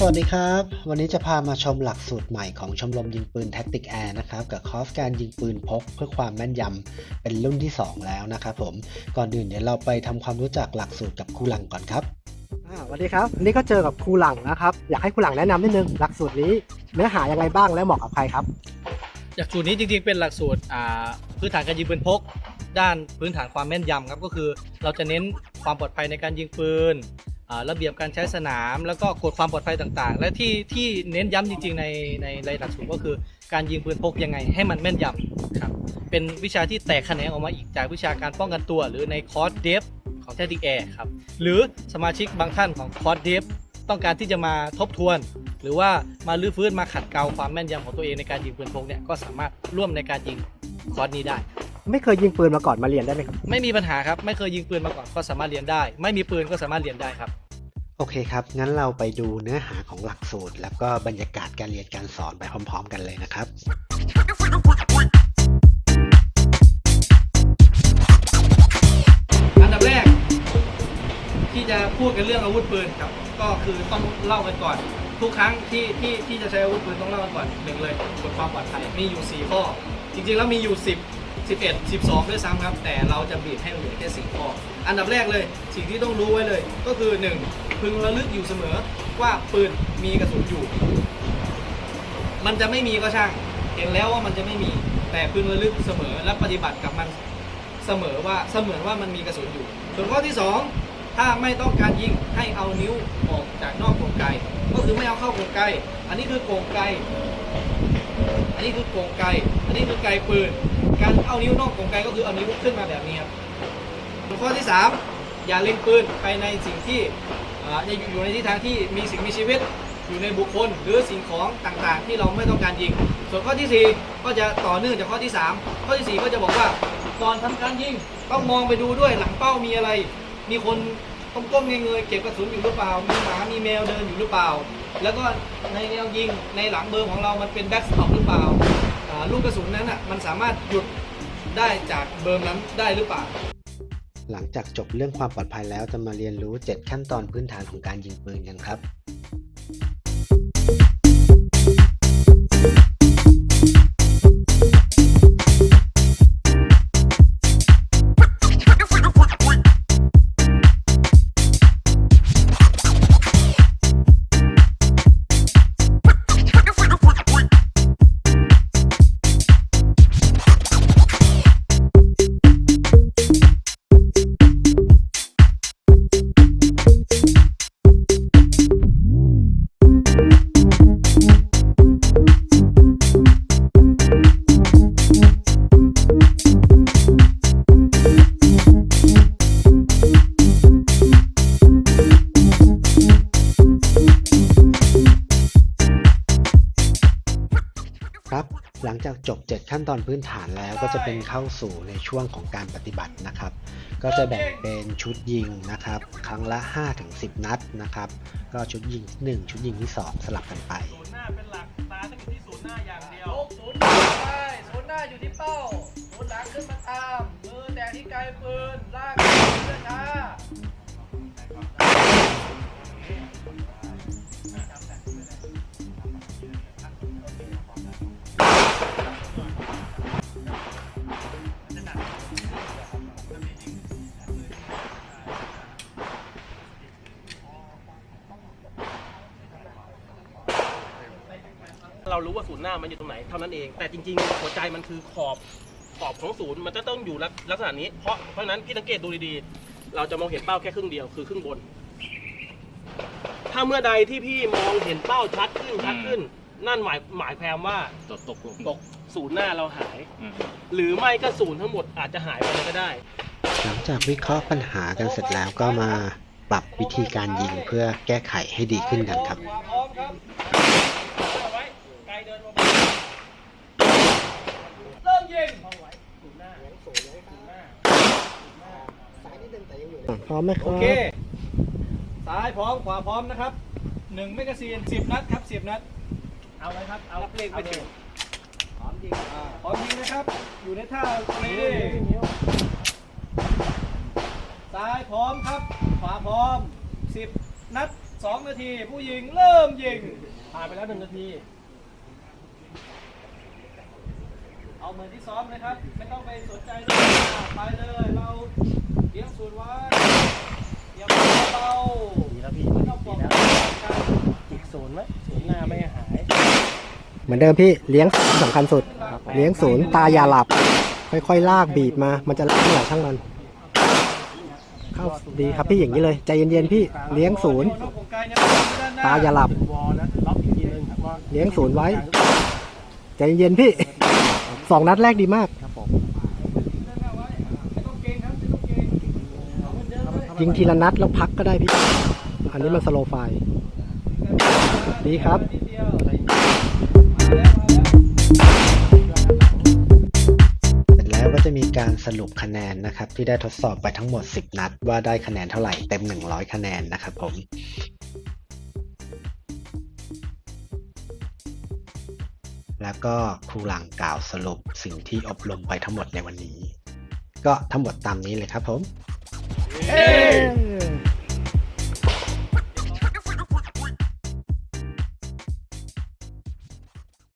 สวัสดีครับ วันนี้จะพามาชมหลักสูตรใหม่ของชมรมยิงปืน Tactic Air นะครับกับคอร์สการยิงปืนพกเพื่อความแม่นยำเป็นรุ่นที่ 2 แล้วนะครับผมก่อนอื่นเดี๋ยวเราไปทำความรู้จักหลักสูตรกับครูหลังก่อนครับอ่าสวัสดีครับวันนี้ก็เจอกับครูหลังนะครับ อยากให้ครูหลังแนะนำนิดนึงหลักสูตรนี้เนื้อหายังไงบ้างและเหมาะกับใครครับหลักสูตรนี้จริงๆเป็นหลักสูตรอ่าพื้นฐานการยิงปืนพก ด้านพื้นฐานความแม่นยำครับก็คือ เราจะเน้นความปลอดภัยในการยิงปืนอ่า ระเบียบการใช้สนาม แล้วก็กฎความปลอดภัยต่างๆ และที่ที่เน้นย้ำจริง ๆ ในในในหลักสูตรก็คือการยิงปืนพกยังไงให้มันแม่นยำครับเป็นวิชาที่แตกแขนงออกมาอีกจากวิชาการป้องกันตัว หรือในคอร์สเดฟของแทติกแอร์ครับหรือสมาชิกบางท่านของคอร์สเดฟต้องการที่จะมาทบทวน หรือว่ามาลื้อฟื้นมาขัดเกลาความแม่นยำของตัวเองในการยิงปืนพกเนี่ยก็สามารถร่วมในการยิงคอร์สนี้ได้ไม่เคยยิงปืนมาก่อนมาเรียนได้ไหมครับ ไม่มีปัญหาครับ ไม่เคยยิงปืนมาก่อนก็สามารถเรียนได้ ไม่มีปืนก็สามารถเรียนได้ครับ โอเคครับ งั้นเราไปดูเนื้อหาของหลักสูตร แล้วก็บรรยากาศการเรียนการสอนไปพร้อม ๆ กันเลยนะครับ อันดับแรก ที่จะพูดกันเรื่องอาวุธปืนครับ ก็คือต้องเล่ากันก่อน ทุกครั้งที่ที่ที่จะใช้อาวุธปืนต้องเล่ากันก่อนหนึ่งเลยกฎความปลอดภัยมีอยู่ 4 ข้อ จริงๆแล้วมีอยู่ 10 11 12 ด้วยซ้ำครับ แต่เราจะบีบให้เหลือแค่4ข้อ อันดับแรกเลย สิ่งที่ต้องรู้ไว้เลย ก็คือ 1 พึงระลึกอยู่เสมอว่าปืนมีกระสุนอยู่ มันจะไม่มีก็ช่าง เห็นแล้วว่ามันจะไม่มี แต่พึงระลึกเสมอและปฏิบัติกับมันเสมอว่าเสมือนว่ามันมีกระสุนอยู่ ส่วนข้อที่ 2 ถ้าไม่ต้องการยิงให้เอานิ้วออกจากนอกกรงไกก็คือไม่เอาเข้ากรงไกอันนี้คือกรงไกอันนี้คือกรงไกอันนี้คือไกปืน การเอานิ้วนอกกรงไกก็คือเอานิ้วขึ้นมาแบบนี้ครับข้อที่ 3 อย่าเล็งปืนไปในสิ่งที่อ่าอยู่ในที่ทางที่มีสิ่งมีชีวิต อยู่ในบุคคลหรือสิ่งของต่างๆ ที่เราไม่ต้องการยิง ส่วนข้อทีสี่4 ก็จะต่อเนื่องจากข้อที่ 3 ข้อทีสี่4 ก็จะบอกว่าก่อนทำการยิงต้องมองไปดูด้วยหลังเป้ามีอะไร มีคนก้มเงยๆเก็บกระสุนอยู่หรือเปล่า มีหมา มีแมวเดินอยู่หรือเปล่า แล้วก็ในแนวยิงในหลังเบอร์ของเรามันเป็นแบ็กสต็อปหรือเปล่า อ่าลูกกระสุนนั้นอะมันสามารถหยุดได้จากเบอร์นั้นได้หรือเปล่า หลังจากจบเรื่องความปลอดภัยแล้วจะมาเรียนรู้ 7 ขั้นตอนพื้นฐานของการยิงปืนกันครับครับ จากจบ 7 ขั้นตอนพื้นฐานแล้วก็จะเป็นเข้าสู่ในช่วงของการปฏิบัตินะครับ ก็จะแบ่งเป็นชุดยิงนะครับ ครั้งละ 5-10 นัดนะครับ ก็ชุดยิงที่ 1 ชุดยิงที่ 2 สลับกันไปหน้าเป็นหลักตาต้องอยู่ที่ศูนย์หน้าอย่างเดียวศูนย์ไปศูนย์หน้าอยู่ที่เป้าศูนย์หลังขึ้นมาตามมือแตะที่ไกลปืนลากเพื่อช้า เรารู้ว่าศูนย์หน้ามันอยู่ตรงไหนเท่านั้นเอง แต่จริงๆ หัวใจมันคือขอบขอบของศูนย์มันจะต้องอยู่ลักลักษณะนี้ เพราะเพราะฉะนั้นพี่สังเกตดูดีๆ เราจะมองเห็นเป้าแค่ครึ่งเดียวคือครึ่งบน ถ้าเมื่อใดที่พี่มองเห็นเป้าชัดขึ้นชัดขึ้น นั่นหมายหมายความว่าตกตกลงตกศูนย์หน้าเราหายอืมหรือไม่ก็ศูนย์ทั้งหมดอาจจะหายไปเลยก็ได้ หลังจากวิเคราะห์ปัญหากันเสร็จแล้วก็มาปรับวิธีการยิงเพื่อแก้ไขให้ดีขึ้นกันครับ ขวาพร้อมครับ เอาไว้ไกลเดินมา เริ่มยิง พร้อมไหมคโอรับเค ซ้ายพร้อม ขวาพร้อมนะครับหนึ่งแมกกาซีนสิบนัดครับสิบนัด เอาเลยครับ เอาเลขไปถึงพร้อมยิงอ่าพร้อมยิงนะครับ อยู่ในท่านี้ซ้ายพร้อมครับ ขวาพร้อมสิบนัด2นาที ผู้หญิงเริ่มยิง ผ่านไปแล้วหนึ่งนาที เอาเหมือนที่ซ้อมเลยครับ ไม่ต้องไปสนใจเรื่องอะไปเลย เราเลี้ยงสูตรไว้อย่าเบา ดีแล้วพี่ ไม่ต้องบอกกัน จิกศูนย์ไหมศูนย์หน้าไม่หาย เห มือนเดิมพี่เลี้ยงสำคัญสุด เลี้ยงศูนย์ตาอย่าหลับ ค่อยๆ ลากบีบมา มันจะลากเท่าไหร่ช่างมันเข้าดีครับพี่อย่างนี้เลย ใจเย็นๆพี่เลี้ยงศูนย์ ตาอย่าหลับเป็นวอลนะล็อกอีกทีนึงครับว่าเลี้ยงศูนย์ไว้ ใจเย็นๆพี่สองนัดแรกดีมากครับผมยิงทีละนัดแล้วพักก็ได้พี่ อันนี้มันสโลไฟล์ดีครับเสร็จ แล้วก็จะมีการสรุปคะแนนนะครับที่ได้ทดสอบไปทั้งหมด 10 นัด ว่าได้คะแนนเท่าไหร่เต็ม 100 คะแนนนะครับผมแล้วก็ครูหลังกล่าวสรุปสิ่งที่อบรมไปทั้งหมดในวันนี้ ก็ทั้งหมดตามนี้เลยครับผม เ